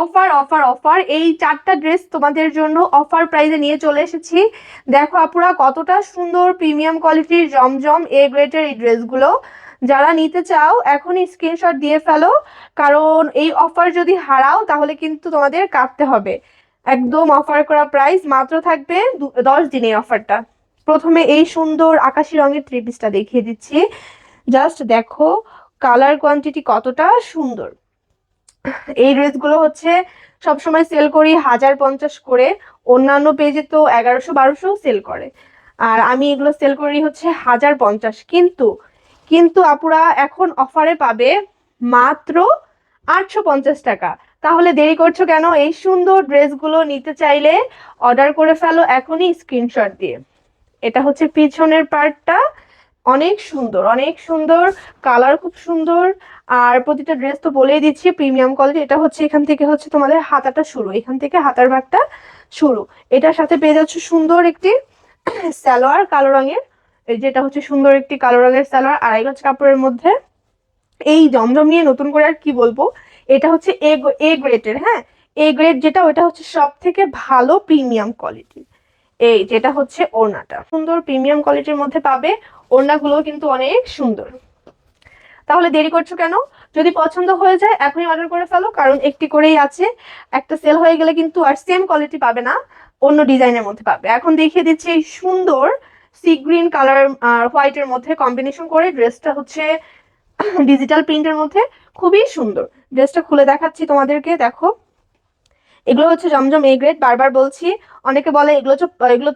Offer offer offer এই চারটা dress তোমাদের জন্য অফার প্রাইজে নিয়ে চলে এসেছি। দেখো আপুরা, কতটা সুন্দর প্রিমিয়াম কোয়ালিটির জমজম এ গ্রেডের এই ড্রেসগুলো যারা নিতে চাও, এখনই স্ক্রিনশট দিয়ে ফেলো। কারণ এই অফার যদি হারাও, তাহলে কিন্তু তোমাদের কাটতে হবে। একদম অফার করা প্রাইস মাত্র থাকবে দশ দিনে অফারটা প্রথমে এই সুন্দর আকাশি রঙের থ্রি পিসটা দেখিয়ে দিচ্ছি। জাস্ট দেখো কালার কোয়ান্টিটি কতটা সুন্দর। এই ড্রেসগুলো হচ্ছে সবসময় সেল করি হাজার পঞ্চাশ করে। অন্যান্য পেজে তো এগারোশো, বারোশো সেল করে। আর আমি এগুলো সেল করি হচ্ছে হাজার পঞ্চাশ। কিন্তু কিন্তু আপুরা এখন অফারে পাবে মাত্র আটশো পঞ্চাশ টাকা। তাহলে দেরি করছ কেন? এই সুন্দর ড্রেসগুলো নিতে চাইলে অর্ডার করে ফেলো এখনই স্ক্রিনশট দিয়ে। এটা হচ্ছে পিছনের পার্টটা অনেক সুন্দর অনেক সুন্দর কালার খুব সুন্দর। আর প্রতিটা ড্রেস তো বলেই দিচ্ছি প্রিমিয়াম কোয়ালিটি এটা হচ্ছে এখান থেকে হচ্ছে তোমাদের হাতাটা শুরু, এখান থেকে হাতার ভাগটা শুরু। এটার সাথে পেয়ে যাচ্ছে সুন্দর একটি সালোয়ার, কালো রঙের যেটা হচ্ছে সুন্দর একটি কালো রঙের সালোয়ার, আড়াই গজ কাপড়ের মধ্যে। এই জমজম নিয়ে নতুন করে আর কি বলব, এটা হচ্ছে এ এ গ্রেডের হ্যাঁ? এ গ্রেড যেটা, ওটা হচ্ছে সব থেকে ভালো প্রিমিয়াম কোয়ালিটি এই যেটা হচ্ছে ওড়নাটা। সুন্দর প্রিমিয়াম কোয়ালিটির মধ্যে পাবে। ওড়নাগুলো কিন্তু অনেক সুন্দর। তাহলে দেরি করছ কেন? যদি পছন্দ হয়ে যায়, এখনই অর্ডার করে ফেলো, কারণ একটি করেই আছে। একটা সেল হয়ে গেলে কিন্তু আর সেম কোয়ালিটি পাবে না, অন্য ডিজাইনের মধ্যে পাবে। এখন দেখিয়ে দিচ্ছি এই সুন্দর সি গ্রিন কালার হোয়াইটের মধ্যে কম্বিনেশন করে ড্রেসটা হচ্ছে ডিজিটাল প্রিন্টের মধ্যে। খুবই সুন্দর। ড্রেসটা খুলে দেখাচ্ছি তোমাদেরকে, দেখো। এগুলো হচ্ছে জমজম এ গ্রেড বারবার বলছি অনেকে বলে এগুলো এগুলো